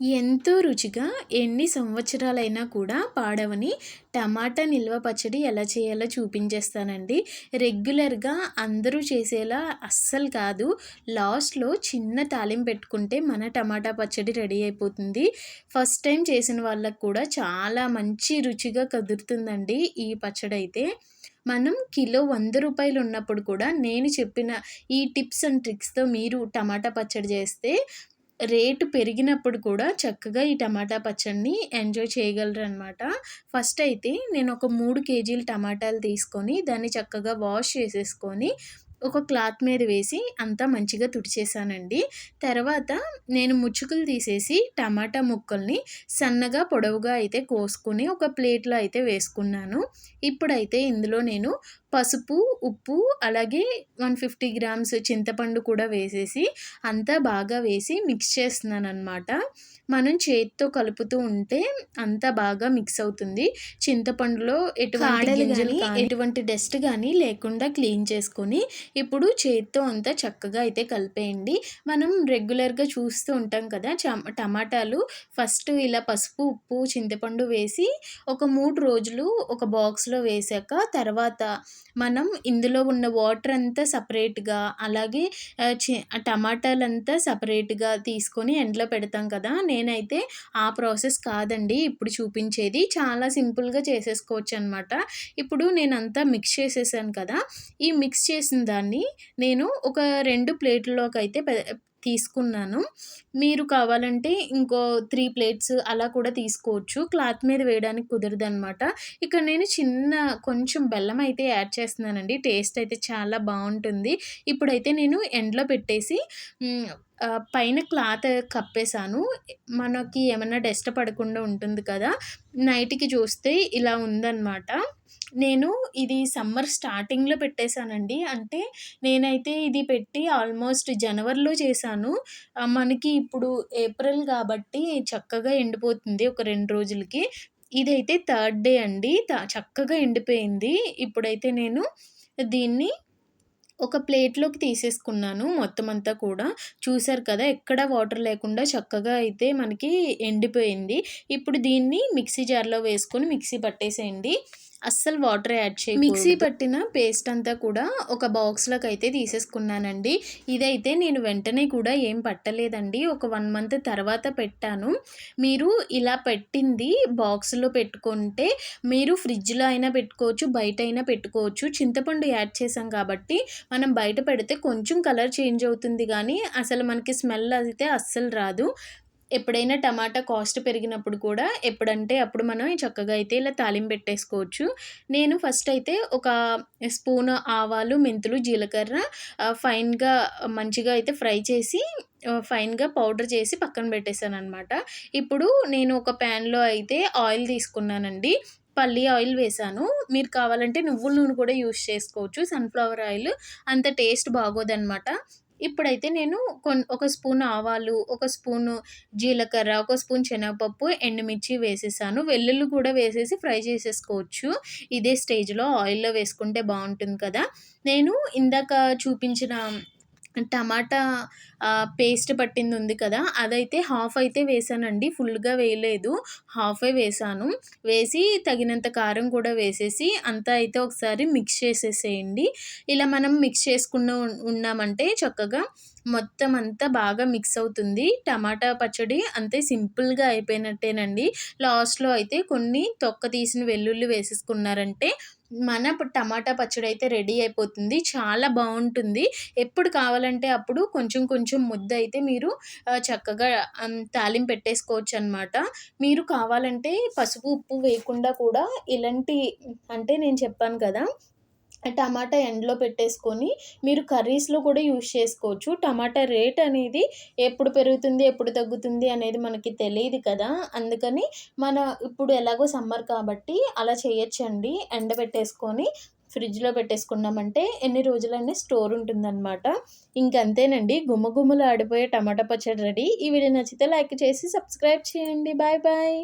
ఎంతో రుచిగా ఎన్ని సంవత్సరాలైనా కూడా పాడవని టమాటా నిల్వ పచ్చడి ఎలా చేయాలో చూపించేస్తానండి. రెగ్యులర్గా అందరూ చేసేలా అస్సలు కాదు. లాస్ట్లో చిన్న తాలింపు పెట్టుకుంటే మన టమాటా పచ్చడి రెడీ అయిపోతుంది. ఫస్ట్ టైం చేసిన వాళ్ళకు కూడా చాలా మంచి రుచిగా కదురుతుందండి ఈ పచ్చడి అయితే మనం కిలో వంద రూపాయలు ఉన్నప్పుడు కూడా నేను చెప్పిన ఈ టిప్స్ అండ్ ట్రిక్స్తో మీరు టమాటా పచ్చడి చేస్తే రేటు పెరిగినప్పుడు కూడా చక్కగా ఈ టమాటా పచ్చడిని ఎంజాయ్ చేయగలరు అనమాట ఫస్ట్ అయితే నేను ఒక మూడు కేజీలు టమాటాలు తీసుకొని దాన్ని చక్కగా వాష్ చేసేసుకొని ఒక క్లాత్ మీద వేసి అంతా మంచిగా తుడిచేసానండి. తర్వాత నేను ముచ్చుకులు తీసేసి టమాటా ముక్కల్ని సన్నగా పొడవుగా అయితే కోసుకుని ఒక ప్లేట్లో అయితే వేసుకున్నాను. ఇప్పుడైతే ఇందులో నేను పసుపు ఉప్పు అలాగే వన్ ఫిఫ్టీ గ్రామ్స్ చింతపండు కూడా వేసేసి అంతా బాగా వేసి మిక్స్ చేస్తున్నాను అనమాట మనం చేతితో కలుపుతూ ఉంటే అంతా బాగా మిక్స్ అవుతుంది. చింతపండులో ఎటువంటి ఎటువంటి డస్ట్ కానీ లేకుండా క్లీన్ చేసుకొని ఇప్పుడు చేతితో అంతా చక్కగా అయితే కలిపేయండి. మనం రెగ్యులర్గా చూస్తూ ఉంటాం కదా టమాటాలు ఫస్ట్ ఇలా పసుపు ఉప్పు చింతపండు వేసి ఒక మూడు రోజులు ఒక బాక్స్లో వేసాక తర్వాత మనం ఇందులో ఉన్న వాటర్ అంతా సపరేట్గా అలాగే చి టమాటాలంతా సపరేట్గా తీసుకొని ఎండలో పెడతాం కదా నేనైతే ఆ ప్రాసెస్ కాదండి ఇప్పుడు చూపించేది. చాలా సింపుల్గా చేసేసుకోవచ్చు అనమాట ఇప్పుడు నేను అంతా మిక్స్ చేసేసాను కదా ఈ మిక్స్ చేసిన దాన్ని నేను ఒక రెండు ప్లేట్లలోకి అయితే తీసుకున్నాను. మీరు కావాలంటే ఇంకో త్రీ ప్లేట్స్ అలా కూడా తీసుకోవచ్చు. క్లాత్ మీద వేయడానికి కుదరదు అనమాట ఇక్కడ నేను చిన్న కొంచెం బెల్లం అయితే యాడ్ చేస్తున్నానండి. టేస్ట్ అయితే చాలా బాగుంటుంది. ఇప్పుడైతే నేను ఎండలో పెట్టేసి పైన క్లాత్ కప్పేసాను మనకి ఏమైనా డస్ట్ పడకుండా ఉంటుంది కదా నైట్కి చూస్తే ఇలా ఉందన్నమాట. నేను ఇది సమ్మర్ స్టార్టింగ్లో పెట్టేశానండి. అంటే నేనైతే ఇది పెట్టి ఆల్మోస్ట్ జనవరిలో చేశాను. మనకి ఇప్పుడు ఏప్రిల్ కాబట్టి చక్కగా ఎండిపోతుంది ఒక రెండు రోజులకి. ఇదైతే థర్డ్ డే అండి. చక్కగా ఎండిపోయింది. ఇప్పుడైతే నేను దీన్ని ఒక ప్లేట్లోకి తీసేసుకున్నాను మొత్తం అంతా కూడా. చూసారు కదా ఎక్కడ వాటర్ లేకుండా చక్కగా అయితే మనకి ఎండిపోయింది. ఇప్పుడు దీన్ని మిక్సీ జార్లో వేసుకొని మిక్సీ పట్టేసేయండి. అస్సలు వాటర్ యాడ్ చేయి మిక్సీ పట్టిన పేస్ట్ అంతా కూడా ఒక బాక్స్లోకి అయితే తీసేసుకున్నానండి. ఇదైతే నేను వెంటనే కూడా ఏం పట్టలేదండి. ఒక వన్ మంత్ తర్వాత పెట్టాను. మీరు ఇలా పెట్టింది బాక్స్లో పెట్టుకుంటే మీరు ఫ్రిడ్జ్లో అయినా పెట్టుకోవచ్చు బయట అయినా పెట్టుకోవచ్చు. చింతపండు యాడ్ చేసాం కాబట్టి మనం బయట పెడితే కొంచెం కలర్ చేంజ్ అవుతుంది కానీ అసలు మనకి స్మెల్ అయితే అస్సలు రాదు. ఎప్పుడైనా టమాటా కాస్ట్ పెరిగినప్పుడు కూడా ఎప్పుడంటే అప్పుడు మనం చక్కగా అయితే ఇలా తాలింపు పెట్టేసుకోవచ్చు. నేను ఫస్ట్ అయితే ఒక స్పూన్ ఆవాలు మెంతులు జీలకర్ర ఫైన్గా మంచిగా అయితే ఫ్రై చేసి ఫైన్గా పౌడర్ చేసి పక్కన పెట్టేశాను అనమాట ఇప్పుడు నేను ఒక ప్యాన్లో అయితే ఆయిల్ తీసుకున్నానండి. పల్లి ఆయిల్ వేసాను మీరు కావాలంటే నువ్వుల నూనె కూడా యూస్ చేసుకోవచ్చు. సన్ఫ్లవర్ ఆయిల్ అంత టేస్ట్ బాగోదన్నమాట. ఇప్పుడైతే నేను కొన్ ఒక స్పూన్ ఆవాలు ఒక స్పూను జీలకర్ర ఒక స్పూన్ శనగపప్పు ఎండుమిర్చి వేసేసాను. వెల్లుల్లి కూడా వేసేసి ఫ్రై చేసేసుకోవచ్చు. ఇదే స్టేజ్లో ఆయిల్లో వేసుకుంటే బాగుంటుంది కదా. నేను ఇందాక చూపించిన టమాటా పేస్ట్ పట్టింది ఉంది కదా అదైతే హాఫ్ అయితే వేసానండి. ఫుల్గా వేయలేదు. హాఫే వేసాను. వేసి తగినంత కారం కూడా వేసేసి అంతా అయితే ఒకసారి మిక్స్ చేసేసేయండి. ఇలా మనం మిక్స్ చేసుకున్న ఉన్నామంటే చక్కగా మొత్తం అంతా బాగా మిక్స్ అవుతుంది. టమాటా పచ్చడి అంతే సింపుల్గా అయిపోయినట్టేనండి. లాస్ట్లో అయితే కొన్ని తొక్క తీసిన వెల్లుల్లి వేసేసుకున్నారంటే మన టమాటా పచ్చడి అయితే రెడీ అయిపోతుంది. చాలా బాగుంటుంది ఎప్పుడు కావాలంటే అప్పుడు కొంచెం కొంచెం ముద్ద అయితే మీరు చక్కగా తాలింపు పెట్టేసుకోవచ్చు అనమాట మీరు కావాలంటే పసుపు ఉప్పు వేయకుండా కూడా ఇలాంటి అంటే నేను చెప్పాను కదా టమాటా ఎండలో పెట్టేసుకొని మీరు కర్రీస్లో కూడా యూస్ చేసుకోవచ్చు. టమాటా రేట్ అనేది ఎప్పుడు పెరుగుతుంది ఎప్పుడు తగ్గుతుంది అనేది మనకి తెలియదు కదా. అందుకని మన ఇప్పుడు ఎలాగో సమ్మర్ కాబట్టి అలా చేయొచ్చండి. ఎండబెట్టేసుకొని ఫ్రిడ్జ్లో పెట్టేసుకున్నామంటే ఎన్ని రోజులైనా స్టోర్ ఉంటుందన్నమాట. ఇంకంతేనండి గుమ్మ గుమ్మలు ఆడిపోయే టమాటా పచ్చడి రెడీ. ఈ వీడియో నచ్చితే లైక్ చేసి సబ్స్క్రైబ్ చేయండి. Bye bye.